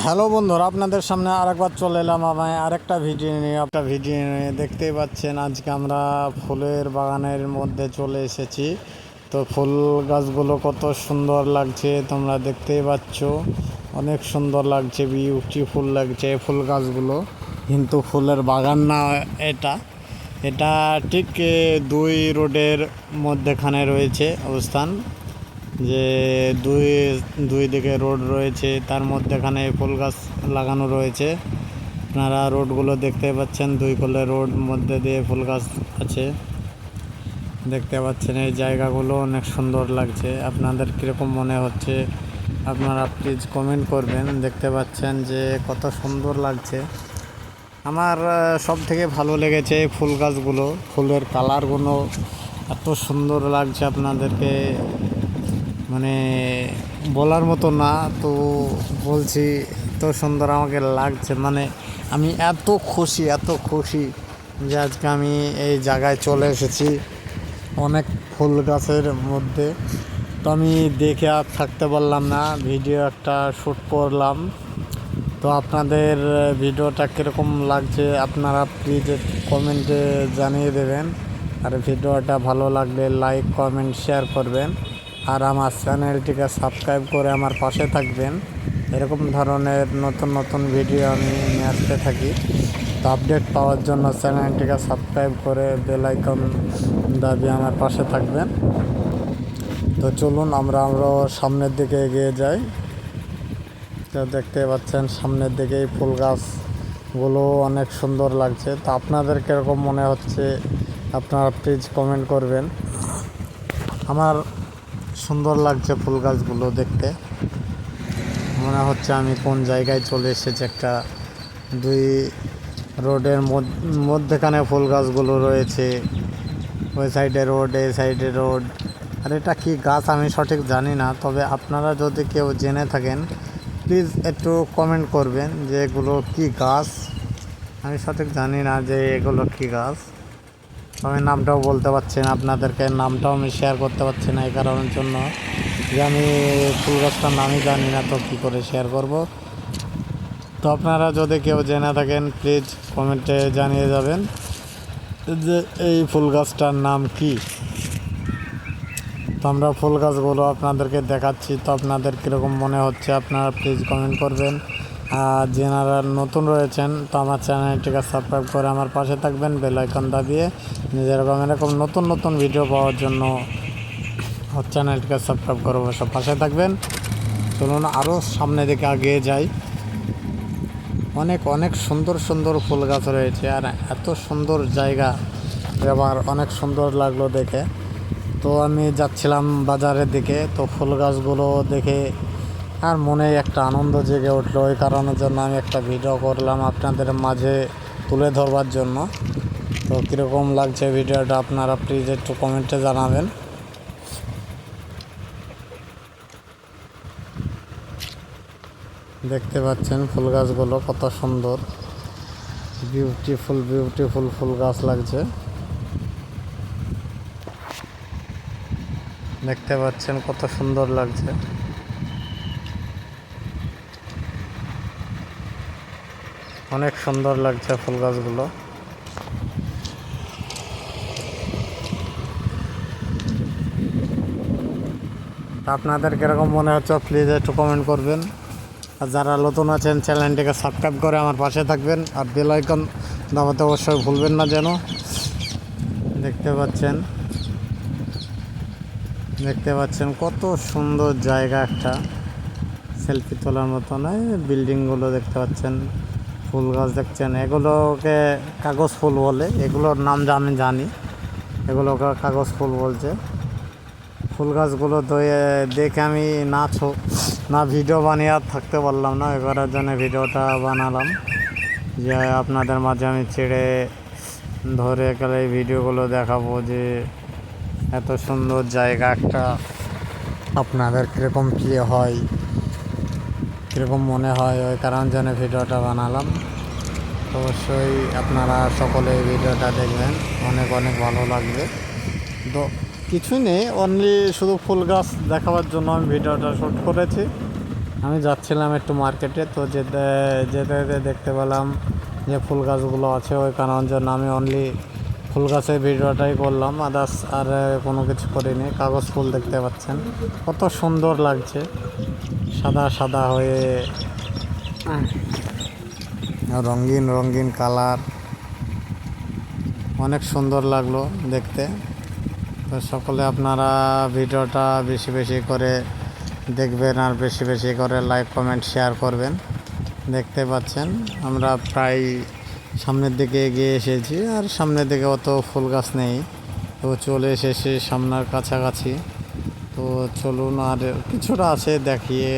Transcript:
Hello বন্ধুরা, আপনাদের সামনে আরেকবার চলে এলাম আমায় আরেকটা ভিডিও নিয়ে। একটা ভিডিও নিয়ে দেখতেই পাচ্ছেন, আজকে আমরা ফুলের বাগানের মধ্যে চলে এসেছি। তো ফুল গাছগুলো কত সুন্দর লাগছে, তোমরা দেখতেই পাচ্ছ। অনেক সুন্দর লাগছে বিউটিফুল লাগছে ফুল গাছগুলো। কিন্তু ফুলের বাগান না এটা। এটা ঠিক দুই রোডের মধ্যেখানে রয়েছে অবস্থান। যে দুই দুই দিকে রোড রয়েছে, তার মধ্যেখানে ফুল গাছ লাগানো রয়েছে। আপনারা রোডগুলো দেখতে পাচ্ছেন, দুই কোলে রোড মধ্যে দিয়ে ফুল গাছ আছে। দেখতে পাচ্ছেন এই জায়গাগুলো অনেক সুন্দর লাগছে। আপনাদের কীরকম মনে হচ্ছে, আপনারা প্লিজ কমেন্ট করবেন। দেখতে পাচ্ছেন যে কত সুন্দর লাগছে। আমার সব থেকে ভালো লেগেছে এই ফুল গাছগুলো। ফুলের কালারগুলো এত সুন্দর লাগছে আপনাদেরকে। মানে বলার মতো না, তো বলছি এত সুন্দর আমাকে লাগছে। মানে আমি এত খুশি এত খুশি যে আজকে আমি এই জায়গায় চলে এসেছি অনেক ফুল গাছের মধ্যে। তো আমি দেখে আর থাকতে পারলাম না, ভিডিও একটা শ্যুট করলাম। তো আপনাদের ভিডিওটা কীরকম লাগছে আপনারা প্লিজ কমেন্টে জানিয়ে দেবেন। আর ভিডিওটা ভালো লাগলে লাইক কমেন্ট শেয়ার করবেন। আর আমার চ্যানেলটিকে সাবস্ক্রাইব করে আমার পাশে থাকবেন। এরকম ধরনের নতুন নতুন ভিডিও আমি নিয়ে আসতে থাকি। তো আপডেট পাওয়ার জন্য চ্যানেলটিকে সাবস্ক্রাইব করে বেল আইকন দাবি আমার পাশে থাকবেন। তো চলুন আমরা আমরা সামনের দিকে এগিয়ে যাই। তো দেখতে পাচ্ছেন সামনের দিকে এই ফুল গাছগুলো অনেক সুন্দর লাগছে। তো আপনাদের কীরকম মনে হচ্ছে? আপনারা প্লিজ কমেন্ট করবেন। আমার সুন্দর লাগছে ফুল গাছগুলো দেখতে। মনে হচ্ছে আমি কোন জায়গায় চলে এসেছি একটা দুই রোডের মধ্য- মধ্যেখানে ফুল গাছগুলো রয়েছে। ওই সাইডে রোড, এই সাইডে রোড। আর এটা কি গাছ আমি সঠিক জানি না, তবে আপনারা যদি কেউ জেনে থাকেন, প্লিজ একটু কমেন্ট করবেন যে এগুলো কি গাছ? আমি সঠিক জানি না যে এগুলো কি গাছ। আমি নামটাও বলতে পারছি না, আপনাদেরকে নামটাও আমি শেয়ার করতে পারছি না এই কারণের জন্য। যে আমি ফুল গাছটার নামই জানি না তো কী করে শেয়ার করব। তো আপনারা যদি কেউ জেনে থাকেন প্লিজ কমেন্টে জানিয়ে যাবেন যে এই ফুল গাছটার নাম কি। তো আমরা ফুল গাছগুলো আপনাদেরকে দেখাচ্ছি, তো আপনাদের কীরকম মনে হচ্ছে আপনারা প্লিজ কমেন্ট করবেন। আর যেনারা নতুন রয়েছেন, তো আমার চ্যানেলটিকে সাবস্ক্রাইব করে আমার পাশে থাকবেন বেল আইকন দাবিয়ে যেরকম এরকম নতুন নতুন ভিডিও পাওয়ার জন্য চ্যানেলটিকে সাবস্ক্রাইব করে অবশ্য পাশে থাকবেন। চলুন আরও সামনে দিকে এগিয়ে যাই। অনেক অনেক সুন্দর সুন্দর ফুল গাছ রয়েছে আর এত সুন্দর জায়গা। আমার অনেক সুন্দর লাগল দেখে। তো আমি যাচ্ছিলাম বাজারের দিকে, তো ফুল গাছগুলো দেখে আর মনে একটা আনন্দ জেগে উঠল ওই কারণের জন্য আমি একটা ভিডিও করলাম আপনাদের মাঝে তুলে ধরবার জন্য। তো কীরকম লাগছে ভিডিওটা আপনারা প্লিজ একটু কমেন্টে জানাবেন। দেখতে পাচ্ছেন ফুল গাছগুলো কত সুন্দর। বিউটিফুল বিউটিফুল ফুল গাছ লাগছে। দেখতে পাচ্ছেন কত সুন্দর লাগছে। অনেক সুন্দর লাগছে ফুল গাছগুলো। আপনাদের কীরকম মনে হচ্ছে প্লিজ একটু কমেন্ট করবেন। আর যারা নতুন আছেন চ্যানেলটিকে সাবস্ক্রাইব করে আমার পাশে থাকবেন। আর বেল আইকন দাবাতে অবশ্যই ভুলবেন না যেন। দেখতে পাচ্ছেন। দেখতে পাচ্ছেন কত সুন্দর জায়গা একটা। সেলফি তোলার মতন বিল্ডিংগুলো দেখতে পাচ্ছেন। ফুল গাছ দেখছেন, এগুলোকে কাগজ ফুল বলে, এগুলোর নাম আমি জানি, এগুলোকে কাগজ ফুল বলছে। ফুল গাছগুলো দেখে আমি না ছো, না ভিডিও বানিয়ে আর থাকতে পারলাম না, এবারের জন্য ভিডিওটা বানালাম। যে আপনাদের মাঝে আমি ছেড়ে ধরে গেলে এই ভিডিওগুলো দেখাবো যে এত সুন্দর জায়গা একটা, আপনাদের কীরকম প্লে হয় কীরকম মনে হয় ওই কারণ জন্য ভিডিওটা বানালাম। অবশ্যই আপনারা সকলে ভিডিওটা দেখবেন, অনেক অনেক ভালো লাগবে। তো কিছুই নেই অনলি শুধু ফুল গাছ দেখাবার জন্য আমি ভিডিওটা শ্যুট করেছি। আমি যাচ্ছিলাম একটু মার্কেটে তো যেতে যেতে যেতে দেখতে পেলাম যে ফুল গাছগুলো আছে, ওই কারণের জন্য আমি অনলি ফুল গাছের ভিডিওটাই করলাম আদার্স আর কোনো কিছু করিনি, কাগজ ফুল দেখতে পাচ্ছেন। কত সুন্দর লাগছে, সাদা সাদা হয়ে। রঙিন রঙিন কালার। অনেক সুন্দর লাগল দেখতে। তো সকলে আপনারা ভিডিওটা বেশি বেশি করে দেখবেন আর বেশি বেশি করে লাইক কমেন্ট শেয়ার করবেন। দেখতে পাচ্ছেন, আমরা প্রায় সামনের দিকে এগিয়ে এসেছি, আর সামনের দিকে অত ফুল গাছ নেই। তো চলে এসেছি সামনার কাছাকাছি। তো চলুন আর কিছুটা আছে দেখিয়ে